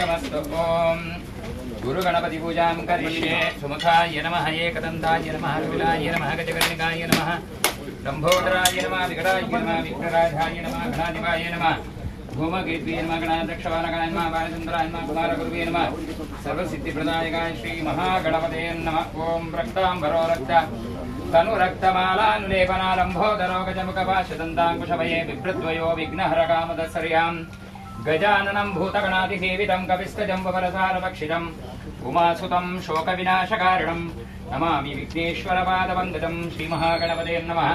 सुप्रतिष्ठमस्तु ॐ गुरुगणपतिपूजां करिष्ये सुमुखाय नमः एकदन्ताय नमः विलाय नमः गजकर्णिकाय नमः लम्भोदराय नमः विकटाय नमः विघ्नराजाय नमः गणाधिपाय नमः भूमकेत्वे नमः गणाध्यक्षवानगणाय नमः बालचन्द्राय नमः कुमारगुरुवे नमः सर्वसिद्धिप्रदायकाय श्रीमहागणपते नमः ॐ रक्ताम्बरो रक्त तनुरक्तमालानुलेपनालम्भोदरोगजमुखपाशदन्ताङ्कुशभये बिभ्रद्वयो विघ्नहरकामदसर्याम् गजाननम् भूतगणातिसेवितम् कविस्तजम्बवरसारभक्षितम् उमासुतम् शोकविनाशकारणम्। नमामि विघ्नेश्वरपादवन्दतम् श्रीमहागणपते नमः।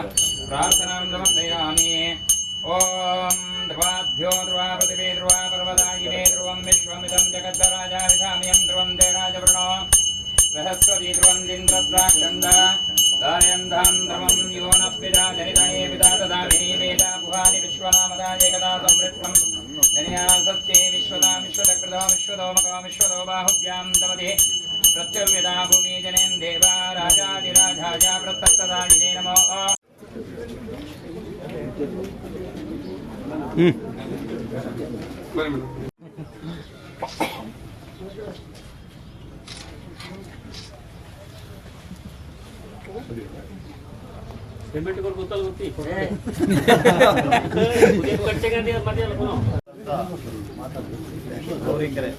प्रार्थनाम् समर्पयामि। ॐ ध्रुवाभ्यो ध्रुवा पृथिवे ध्रुवा पर्वदायिवे ध्रुवम् विश्वमिदम् जगद्धराजाविषामियम् ध्रुवम् देराजवृणो बृहस्पति ध्रुवन्दिन्द्रद्राक्षन्द दार्यन्धाम् ध्रुवम् यो न पिता जनितये पिता तदामिनी वेदा गुहानि विश्वनामदाय एकदा संवृष्टम् जनिया सत्ये विश्वदा विश्वदकृतो विश्वदोमको विश्वदो बाहुभ्याम् दमति प्रत्यव्यदा भूमि जनेन् देवा राजादिराजाय प्रत्यक्तदायिने नमो ಮಧ್ಯ ಗೌರಿಕೆರೆ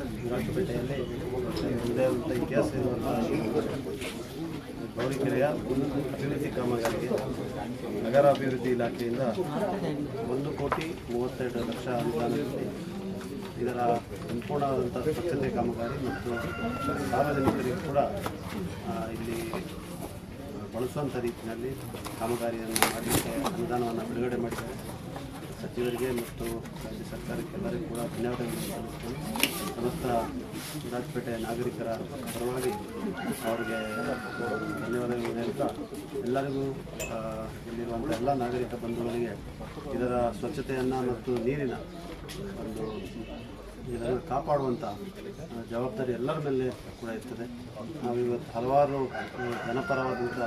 ಒಂದು ಇತಿಹಾಸ ಗೌರಿಕೆರೆಯ ಅಭಿವೃದ್ಧಿ ಕಾಮಗಾರಿಗೆ ನಗರ ಅಭಿವೃದ್ಧಿ ಇಲಾಖೆಯಿಂದ ಒಂದು ಕೋಟಿ ಮೂವತ್ತೆರಡು ಲಕ್ಷ ಅನುದಾನದಲ್ಲಿ ಇದರ ಸಂಪೂರ್ಣವಾದಂಥ ಸ್ವಚ್ಛತೆ ಕಾಮಗಾರಿ ಮತ್ತು ಸಾರ್ವಜನಿಕರಿಗೆ ಕೂಡ ಇಲ್ಲಿ ಬಳಸುವಂಥ ರೀತಿಯಲ್ಲಿ ಕಾಮಗಾರಿಯನ್ನು ಮಾಡಲಿಕ್ಕೆ ಅನುದಾನವನ್ನು ಬಿಡುಗಡೆ ಮಾಡಿದ್ದಾರೆ. ಸಚಿವರಿಗೆ ಮತ್ತು ರಾಜ್ಯ ಸರ್ಕಾರಕ್ಕೆ ಎಲ್ಲರಿಗೂ ಕೂಡ ಧನ್ಯವಾದಗಳನ್ನು ಸಲ್ಲಿಸ್ತೀನಿ. ಸಮಸ್ತ ರಾಜಪೇಟೆ ನಾಗರಿಕರ ಪರವಾಗಿ ಅವರಿಗೆ ಧನ್ಯವಾದಗಳು ಹೇಳ್ತಾ ಎಲ್ಲರಿಗೂ ಇಲ್ಲಿರುವಂಥ ಎಲ್ಲ ನಾಗರಿಕ ಬಂಧುಗಳಿಗೆ ಇದರ ಸ್ವಚ್ಛತೆಯನ್ನು ಮತ್ತು ನೀರಿನ ಒಂದು ಇದನ್ನು ಕಾಪಾಡುವಂಥ ಜವಾಬ್ದಾರಿ ಎಲ್ಲರ ಮೇಲೆ ಕೂಡ ಇರ್ತದೆ. ನಾವು ಇವತ್ತು ಹಲವಾರು ಜನಪರವಾದಂಥ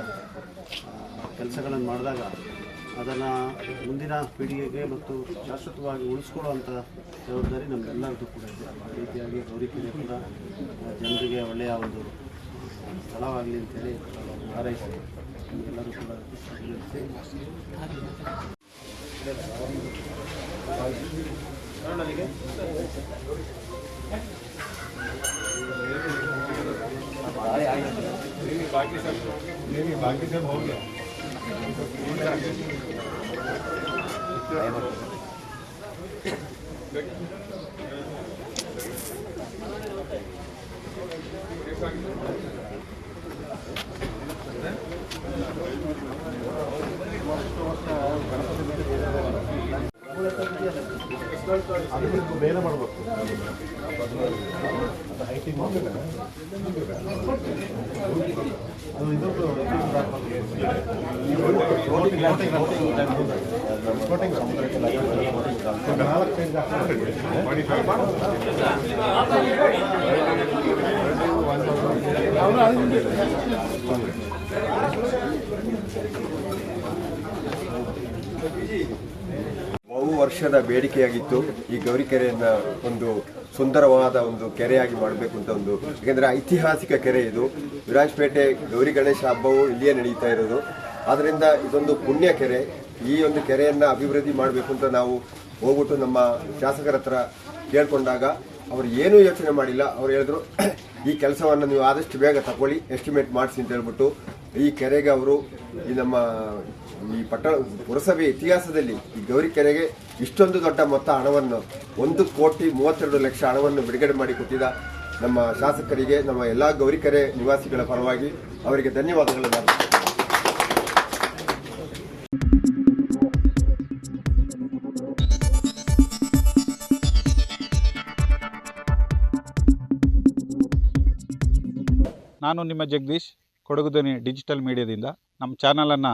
ಕೆಲಸಗಳನ್ನು ಮಾಡಿದಾಗ ಅದನ್ನು ಮುಂದಿನ ಪೀಳಿಗೆಗೆ ಮತ್ತು ಶಾಶ್ವತವಾಗಿ ಉಳಿಸ್ಕೊಳ್ಳುವಂಥ ಜವಾಬ್ದಾರಿ ನಮ್ಮೆಲ್ಲರದ್ದು ಕೂಡ ಇದೆ. ಆ ರೀತಿಯಾಗಿ ಗೌರಿಕೆರೆ ಕೂಡ ಜನರಿಗೆ ಒಳ್ಳೆಯ ಒಂದು ಸ್ಥಳವಾಗಲಿ ಅಂತೇಳಿ ಹಾರೈಸಿ. ಎಲ್ಲರೂ ಕೂಡ बाकी सब नहीं बाकी सब हो गया Thank you. ಅದಕ್ಕೆ ಬೇರೆ ಮಾಡಬೇಕು ಅದು ಇದೊಂದು ಬಹು ವರ್ಷದ ಬೇಡಿಕೆಯಾಗಿತ್ತು. ಈ ಗೌರಿ ಕೆರೆಯನ್ನು ಒಂದು ಸುಂದರವಾದ ಒಂದು ಕೆರೆಯಾಗಿ ಮಾಡಬೇಕು ಅಂತ ಒಂದು, ಯಾಕೆಂದರೆ ಐತಿಹಾಸಿಕ ಕೆರೆ ಇದು. ವಿರಾಜಪೇಟೆ ಗೌರಿ ಗಣೇಶ ಹಬ್ಬವು ಇಲ್ಲಿಯೇ ನಡೀತಾ ಇರೋದು. ಆದ್ದರಿಂದ ಇದೊಂದು ಪುಣ್ಯ ಕೆರೆ. ಈ ಒಂದು ಕೆರೆಯನ್ನ ಅಭಿವೃದ್ಧಿ ಮಾಡಬೇಕು ಅಂತ ನಾವು ಹೋಗ್ಬಿಟ್ಟು ನಮ್ಮ ಶಾಸಕರ ಹತ್ರ ಕೇಳಿಕೊಂಡಾಗ ಅವರು ಏನೂ ಯೋಚನೆ ಮಾಡಿಲ್ಲ. ಅವ್ರು ಹೇಳಿದ್ರು, ಈ ಕೆಲಸವನ್ನು ನೀವು ಆದಷ್ಟು ಬೇಗ ತಗೊಳ್ಳಿ ಎಸ್ಟಿಮೇಟ್ ಮಾಡಿಸಿ ಅಂತ ಹೇಳ್ಬಿಟ್ಟು ಈ ಕೆರೆಗೆ ಅವರು ಈ ನಮ್ಮ ಈ ಪಟ್ಟಣ ಪುರಸಭೆ ಇತಿಹಾಸದಲ್ಲಿ ಈ ಗೌರಿ ಕೆರೆಗೆ ಇಷ್ಟೊಂದು ದೊಡ್ಡ ಮೊತ್ತ ಹಣವನ್ನು ಒಂದು ಕೋಟಿ ಮೂವತ್ತೆರಡು ಲಕ್ಷ ಹಣವನ್ನು ಬಿಡುಗಡೆ ಮಾಡಿ ಕೊಟ್ಟಿದ್ದ ನಮ್ಮ ಶಾಸಕರಿಗೆ, ನಮ್ಮ ಎಲ್ಲ ಗೌರಿಕೆರೆ ನಿವಾಸಿಗಳ ಪರವಾಗಿ ಅವರಿಗೆ ಧನ್ಯವಾದಗಳನ್ನು. ನಾನು ನಿಮ್ಮ ಜಗದೀಶ್, ಕೊಡಗು ಧ್ವನಿ ಡಿಜಿಟಲ್ ಮೀಡಿಯಾದಿಂದ ನಮ್ಮ ಚಾನಲನ್ನು